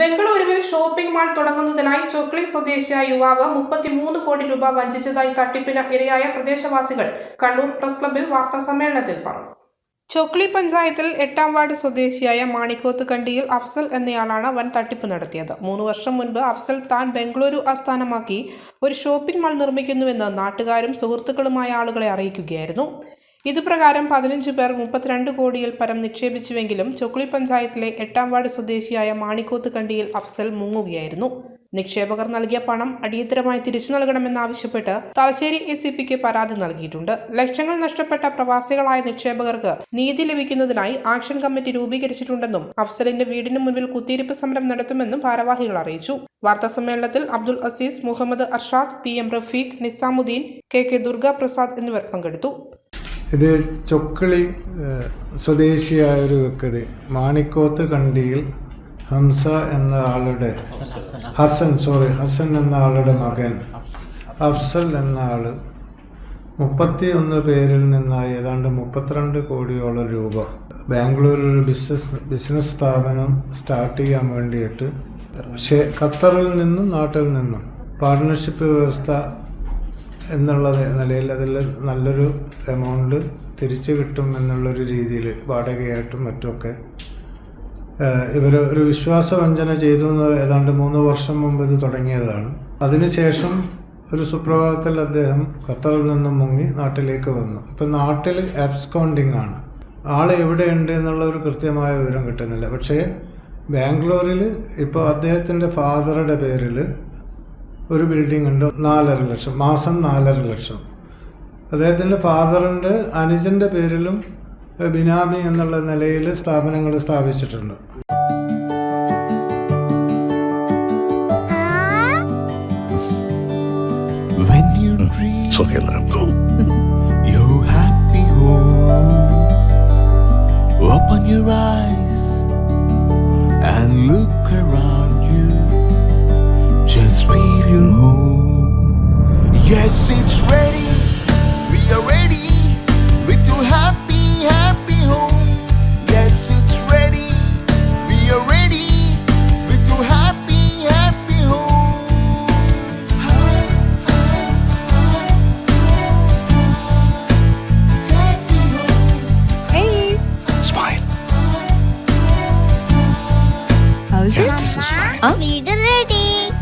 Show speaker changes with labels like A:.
A: ബംഗളൂരുവിൽ shopping mall തുടങ്ങുന്നതിനായി Chokli സ്വദേശിയായ യുവാവ് മുപ്പത്തിമൂന്ന് കോടി രൂപ വഞ്ചിച്ചതായി തട്ടിപ്പിന് ഇരയായ പ്രദേശവാസികൾ കണ്ണൂർ പ്രസ് ക്ലബിൽ വാർത്താസമ്മേളനത്തിൽ പറഞ്ഞു. ചൊക്ലി പഞ്ചായത്തിൽ എട്ടാം വാർഡ് സ്വദേശിയായ മാണിക്കോത്ത് കണ്ടിയിൽ അഫ്സൽ എന്നയാളാണ് വൻ തട്ടിപ്പ് നടത്തിയത്. മൂന്ന് വർഷം മുൻപ് അഫ്സൽ താൻ ബംഗളൂരു ആസ്ഥാനമാക്കി ഒരു ഷോപ്പിംഗ് മാൾ നിർമ്മിക്കുന്നുവെന്ന് നാട്ടുകാരും സുഹൃത്തുക്കളുമായ ആളുകളെ അറിയിക്കുകയായിരുന്നു. ഇതുപ്രകാരം പതിനഞ്ച് പേർ മുപ്പത്തിരണ്ട് കോടിയിൽ പരം നിക്ഷേപിച്ചുവെങ്കിലും ചൊക്ലി പഞ്ചായത്തിലെ എട്ടാം വാർഡ് സ്വദേശിയായ മാണിക്കോത്ത് കണ്ടിയിൽ അഫ്സൽ മുങ്ങുകയായിരുന്നു. നിക്ഷേപകർ നൽകിയ പണം അടിയന്തരമായി തിരിച്ചു നൽകണമെന്നാവശ്യപ്പെട്ട് തലശ്ശേരി എ സി പിക്ക് പരാതി നൽകിയിട്ടുണ്ട്. ലക്ഷങ്ങൾ നഷ്ടപ്പെട്ട പ്രവാസികളായ നിക്ഷേപകർക്ക് നീതി ലഭിക്കുന്നതിനായി ആക്ഷൻ കമ്മിറ്റി രൂപീകരിച്ചിട്ടുണ്ടെന്നും അഫ്സലിന്റെ വീടിന് മുൻപിൽ കുത്തിയിരിപ്പ് സമരം നടത്തുമെന്നും ഭാരവാഹികൾ അറിയിച്ചു. വാർത്താസമ്മേളനത്തിൽ Abdul Azeez Muhammad Arshad P M Rafeeq Nizamuddin K K Durga Prasad എന്നിവർ പങ്കെടുത്തു.
B: ഇത് ചൊക്കിളി സ്വദേശിയായ ഒരു വ്യക്തി മാണിക്കോത്ത് കണ്ടിയിൽ ഹംസ എന്ന ആളുടെ ഹസൻ സോറി ഹസൻ എന്ന ആളുടെ മകൻ അഫ്സൽ എന്ന ആൾ മുപ്പത്തി ഒന്ന് പേരിൽ നിന്നായി ഏതാണ്ട് മുപ്പത്തിരണ്ട് കോടിയോളം രൂപ. ബാംഗ്ലൂരിൽ ഒരു ബിസിനസ് ബിസിനസ് സ്ഥാപനം സ്റ്റാർട്ട് ചെയ്യാൻ വേണ്ടിയിട്ട് ഖത്തറിൽ നിന്നും നാട്ടിൽ നിന്നും. പാർട്ട്ണർഷിപ്പ് വ്യവസ്ഥ എന്നുള്ള നിലയിൽ അതിൽ നല്ലൊരു എമൗണ്ട് തിരിച്ചു കിട്ടും എന്നുള്ളൊരു രീതിയിൽ വാടകയായിട്ടും മറ്റുമൊക്കെ ഇവർ ഒരു വിശ്വാസവഞ്ചന ചെയ്തു എന്ന് ഏതാണ്ട് മൂന്ന് വർഷം മുമ്പ് ഇത് തുടങ്ങിയതാണ്. അതിനുശേഷം ഒരു സുപ്രഭാതത്തിൽ അദ്ദേഹം ഖത്തറിൽ നിന്നും മുങ്ങി നാട്ടിലേക്ക് വന്നു. ഇപ്പം നാട്ടിൽ ആബ്സ്കോണ്ടിങ് ആണ്. ആൾ എവിടെയുണ്ട് എന്നുള്ള ഒരു കൃത്യമായ വിവരം കിട്ടുന്നില്ല. പക്ഷേ ബാംഗ്ലൂരിൽ ഇപ്പോൾ അദ്ദേഹത്തിന്റെ ഫാദറുടെ പേരിൽ ഒരു ബിൽഡിംഗ് ഉണ്ട് നാലര ലക്ഷം മാസം നാലര ലക്ഷം. അദ്ദേഹത്തിന്റെ ഫാദറിന്റെ അനുജന്റെ പേരിലും ബിനാബി എന്നുള്ള നിലയിൽ സ്ഥാപനങ്ങൾ സ്ഥാപിച്ചിട്ടുണ്ട്.
C: Happy home, open your eyes and look around. new home. Yes, it's ready. We are ready with your happy, happy home. Yes, it's ready. We are ready with your happy, happy home.
D: Hey,
E: Smile.
D: how's it?
E: This is fine.
F: Huh? We the ready.